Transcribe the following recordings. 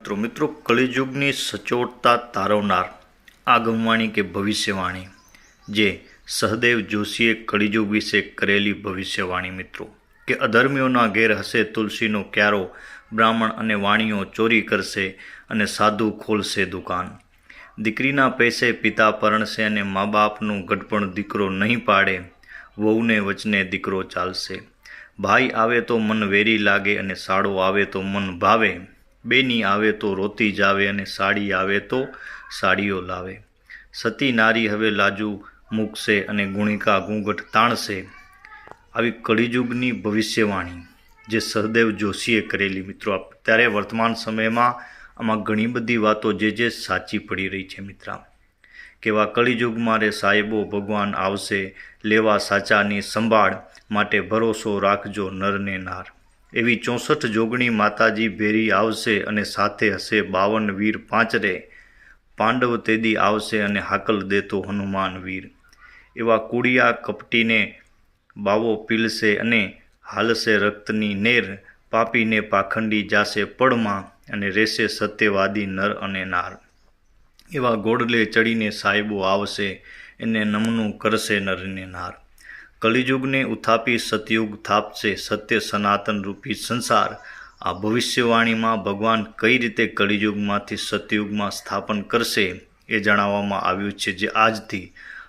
મિત્રો મિત્રો, કલિયુગની સચોટતા તારવનાર આગમવાણી કે ભવિષ્યવાણી જે સહદેવ જોશીએ કલિયુગ વિશે કરેલી ભવિષ્યવાણી મિત્રો. કે અધર્મીઓના ઘેર હશે, તુલસીનો ક્યારો બ્રાહ્મણ અને વાણીઓ ચોરી કરશે અને સાધુ ખોલશે દુકાન. દીકરીના પૈસે પિતા પરણશે અને મા બાપનું ગઢપણ દીકરો નહીં પાડે, વહુને વચને દીકરો ચાલશે. ભાઈ આવે તો મન વેરી લાગે અને સાડો આવે તો મન ભાવે. બેની આવે તો રોતી જાવે અને સાડી આવે તો સાડીઓ લાવે. સતી નારી હવે લાજુ મૂકશે અને ગુણિકા ઘૂંઘટ તાણશે. આવી કળિયુગની ભવિષ્યવાણી જે સહદેવ જોશીએ કરેલી મિત્રો અત્યારે વર્તમાન સમયમાં આમાં ઘણી બધી વાતો જે જે સાચી પડી રહી છે મિત્ર. કેવા કળિયુગમાં રે સાહેબો ભગવાન આવશે, લેવા સાચાની સંભાળ માટે ભરોસો રાખજો નરને નાર. એવી ચોસઠ જોગણી માતાજી ભેરી આવશે અને સાથે હશે બાવન વીર પાંચરે. પાંડવ તેદી આવશે અને હાકલ દેતો હનુમાન વીર. એવા કુડિયા કપટીને બાવો પીલશે અને હાલશે રક્તની નેર. પાપીને પાખંડી જાશે પડમાં અને રહેશે સત્યવાદી નર અને નાર. એવા ગોડલે ચડીને સાહેબો આવશે, એને નમનું કરશે નરને નાર. કલિયુગને ઉથાપી સતયુગ થાપશે સત્ય સનાતન રૂપી સંસાર. આ ભવિષ્યવાણીમાં ભગવાન કઈ રીતે કલિયુગમાંથી સતયુગમાં સ્થાપન કરશે એ જણાવવામાં આવ્યું છે જે આજથી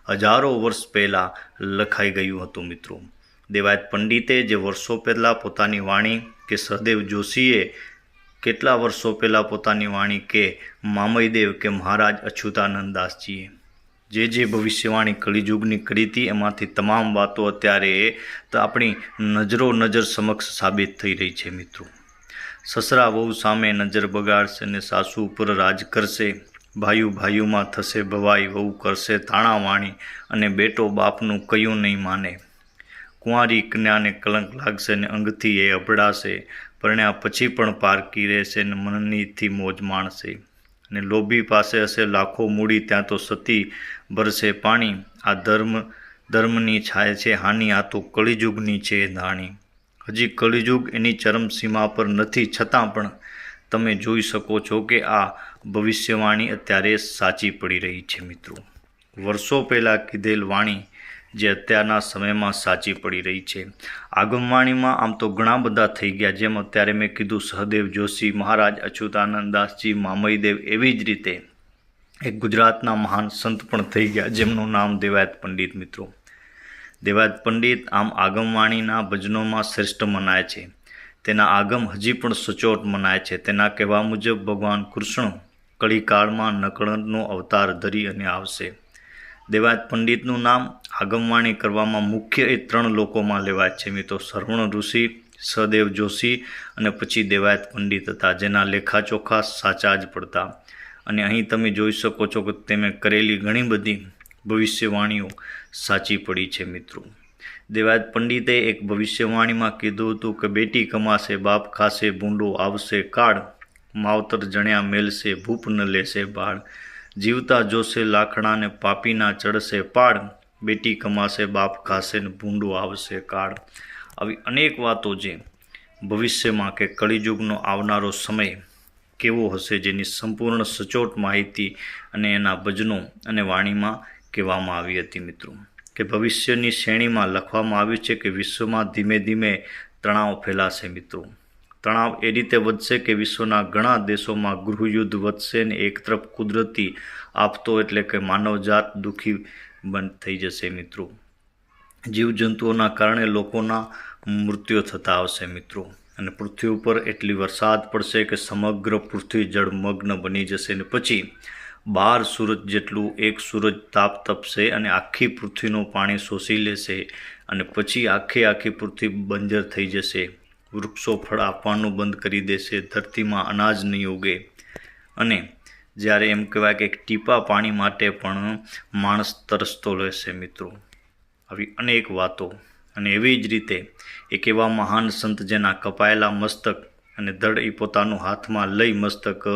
હજારો વર્ષ પહેલાં લખાઈ ગયું હતું મિત્રો. દેવાયત પંડિતે જે વર્ષો પહેલાં પોતાની વાણી કે સહદેવ જોશીએ કેટલા વર્ષો પહેલાં પોતાની વાણી કે મામયદેવ કે મહારાજ અચ્યુતાનંદ દાસજીએ જે જે ભવિષ્યવાણી કલિયુગની કરી હતી, એમાંથી તમામ વાતો અત્યારે તો આપણી નજરો નજર સમક્ષ સાબિત થઈ રહી છે મિત્રો. સસરા વહુ સામે નજર બગાડશે અને સાસુ ઉપર રાજ કરશે, ભાઈઓ ભાઈઓમાં થશે ભવાઈ, વહુ કરશે તાણાવાણી અને બેટો બાપનું કયું નહીં માને. કુંવારી કન્યાને કલંક લાગશે ને અંગથી એ અભડાશે, પરણ્યા પછી પણ પારકી રહેશે ને મનનીથી મોજ માણશે. અને લોભી પાસે હશે, લાખો મૂડી ત્યાં તો સતી ભરશે પાણી. આ ધર્મ, ધર્મની છાય છે, હાનિ આ તો કળિયુગની છે ધાણી. હજી કળિયુગ એની ચરમસીમા પર નથી, છતાં પણ તમે જોઈ શકો છો કે આ ભવિષ્યવાણી અત્યારે સાચી પડી રહી છે મિત્રો. વર્ષો પહેલાં કીધેલ વાણી જે અત્યારના સમયમાં સાચી પડી રહી છે. આગમવાણીમાં આમ તો ઘણા બધા થઈ ગયા, જેમ અત્યારે મેં કીધું, સહદેવ જોશી, મહારાજ અચ્યુતાનંદ દાસજી, મામયદેવ, એવી જ રીતે એક ગુજરાતના મહાન સંત પણ થઈ ગયા, જેમનું નામ દેવાયત પંડિત મિત્રો. દેવાયત પંડિત આમ આગમવાણીના ભજનોમાં શ્રેષ્ઠ મનાય છે. તેના આગમ હજી પણ સચોટ મનાય છે. તેના કહેવા મુજબ ભગવાન કૃષ્ણ કળીકાળમાં નકળનો અવતાર ધરી અને આવશે. દેવાયત પંડિતનું નામ આગમવાણી કરવામાં મુખ્ય એ ત્રણ લોકોમાં લેવાય છે. મિત્રો, શ્રવણ ઋષિ સદેવ જોશી અને પછી દેવાયત પંડિત હતા, જેના લેખાચોખા સાચા જ પડતા. અને અહીં તમે જોઈ શકો છો કે તેમે કરેલી ઘણી બધી ભવિષ્યવાણીઓ સાચી પડી છે, મિત્રો. દેવાયત પંડિતે એક ભવિષ્યવાણીમાં કીધું હતું કે, બેટી કમાશે, બાપ ખાશે, ભૂંડો આવશે, કાળ માવતર જણ્યા મેલશે, ભૂપ ન લેશે બાળ. જીવતા જોશે લાકડાને પાપીના ચડશે પાડ બેટી કમાશે બાપ ખાશે ને ભૂંડો આવશે કાળ. આવી અનેક વાતો જે ભવિષ્યમાં કે કળિયુગનો આવનારો સમય કેવો હશે જેની સંપૂર્ણ સચોટ માહિતી અને એના ભજનો અને વાણીમાં કહેવામાં આવી હતી મિત્રો. કે ભવિષ્યની શ્રેણીમાં લખવામાં આવ્યું છે કે વિશ્વમાં ધીમે ધીમે તણાવ ફેલાશે મિત્રો. તણાવ એ રીતે વધશે કે વિશ્વના ઘણા દેશોમાં ગૃહયુદ્ધ વધશે ને એક તરફ કુદરતી આપતો એટલે કે માનવજાત દુઃખી બંધ થઈ જશે મિત્રો. જીવજંતુઓના કારણે લોકોના મૃત્યુ થતા આવશે મિત્રો. અને પૃથ્વી ઉપર એટલી વરસાદ પડશે કે સમગ્ર પૃથ્વી જળમગ્ન બની જશે ને પછી બાર સૂરજ જેટલું એક સૂરજ તાપ તપશે અને આખી પૃથ્વીનું પાણી શોષી લેશે અને પછી આખી આખી પૃથ્વી બંજર થઈ જશે. વૃક્ષો ફળ આપવાનું બંધ કરી દેશે, ધરતીમાં અનાજ નહીં ઉગે. અને જ્યારે એમ કહેવાય કે ટીપા પાણી માટે પણ માણસ તરસતો રહેશે મિત્રો. આવી અનેક વાતો. અને એવી જ રીતે એક એવા મહાન સંત જેના કપાયેલા મસ્તક અને ધડ એ પોતાનું હાથમાં લઈ મસ્તક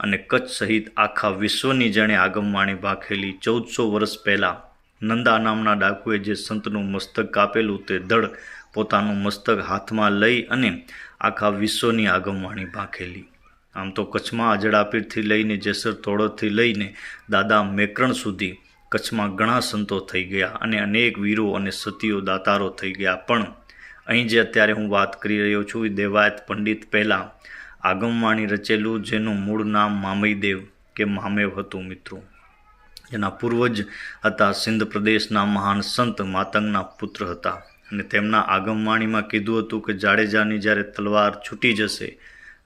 અને કચ્છ સહિત આખા વિશ્વની જેણે આગમવાણી ભાખેલી ચૌદસો વર્ષ પહેલાં નંદા નામના ડાકુએ જે સંતનું મસ્તક કાપેલું તે ધડ પોતાનું મસ્તક હાથમાં લઈ અને આખા વિશ્વની આગમવાણી ભાંખેલી આમ તો કચ્છમાં અજડાપીરથી લઈને જેસર તોડોથી લઈને દાદા મેકરણ સુધી કચ્છમાં ઘણા સંતો થઈ ગયા અને અનેક વીરો અને સતીઓ દાતારો થઈ ગયા. પણ અહીં જે અત્યારે હું વાત કરી રહ્યો છું એ દેવાયત પંડિત પહેલાં આગમવાણી રચેલું જેનું મૂળ નામ મામઈદેવ કે મામેવ હતું મિત્રો. જેના પૂર્વજ હતા સિંધ પ્રદેશના મહાન સંત માતંગના પુત્ર હતા. અને તેમના આગમવાણીમાં કીધું હતું કે જાડેજાની જ્યારે તલવાર છૂટી જશે,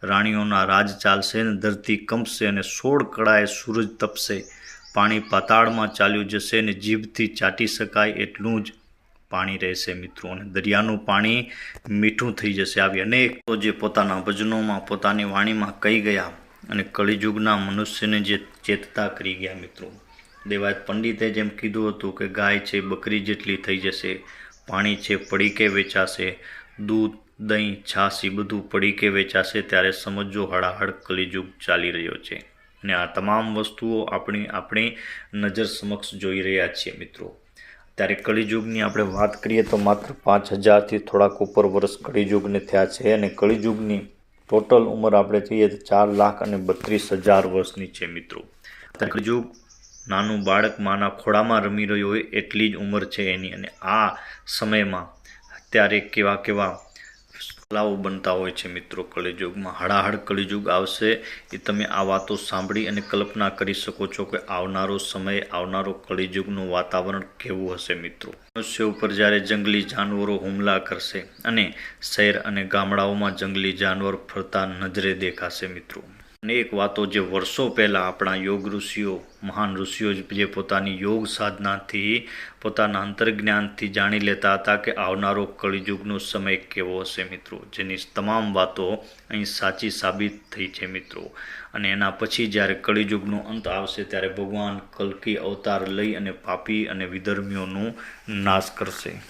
રાણીઓના રાજ ચાલશે ને ધરતી કંપશે અને સોળ કળાએ સૂરજ તપશે, પાણી પાતાળમાં ચાલ્યું જશે ને જીભથી ચાટી શકાય એટલું જ પાણી રહેશે મિત્રો. અને દરિયાનું પાણી મીઠું થઈ જશે. આવી અનેક જે પોતાના ભજનોમાં પોતાની વાણીમાં કહી ગયા અને કળિયુગના મનુષ્યને જે ચેતતા કરી ગયા મિત્રો. દેવાયત પંડિતે જેમ કીધું હતું કે ગાય છે, બકરી જેટલી થઈ જશે. પાણી છે પડીકે વેચાશે, દૂધ, દહીં છાસી બધું બધું પડીકે વેચાશે, ત્યારે સમજો હળાહળ કલિયુગ ચાલી રહ્યો છે. અને આ તમામ વસ્તુઓ આપણી આપણી નજર સમક્ષ જોઈ રહ્યા છીએ મિત્રો. ત્યારે કળીયુગની આપણે વાત કરીએ તો માત્ર પાંચ હજારથી થોડાક ઉપર વર્ષ કળીયુગને થયા છે અને કળીયુગની ટોટલ ઉંમર આપણે જોઈએ તો ચાર લાખ અને બત્રીસ હજાર વર્ષની છે મિત્રો. કલિયુગ નાનું બાળક માના ખોળામાં રમી રહ્યો હોય એટલી જ ઉંમર છે એની. અને આ સમયમાં અત્યારે કેવા કેવા કલાઓ બનતા હોય છે મિત્રો કળિયુગમાં હળાહળ કળિયુગ આવશે એ તમે આ વાતો સાંભળી અને કલ્પના કરી શકો છો કે આવનારો સમય, આવનારો કળિયુગનું વાતાવરણ કેવું હશે મિત્રો. મનુષ્ય ઉપર જ્યારે જંગલી જાનવરો હુમલા કરશે અને શહેર અને ગામડાઓમાં જંગલી જાનવર ફરતા નજરે દેખાશે મિત્રો. અનેક વાતો જે વર્ષો પહેલાં આપણા યોગ ઋષિઓ, મહાન ઋષિઓ જે પોતાની યોગ સાધનાથી, પોતાના અંતર્જ્ઞાનથી જાણી લેતા હતા કે આવનારો કળિયુગનો સમય કેવો હશે મિત્રો? જેની તમામ વાતો અહીં સાચી સાબિત થઈ છે મિત્રો. અને એના પછી જ્યારે કળિયુગનો અંત આવશે ત્યારે ભગવાન કલ્કી અવતાર લઈ અને પાપી અને વિધર્મીઓનું નાશ કરશે.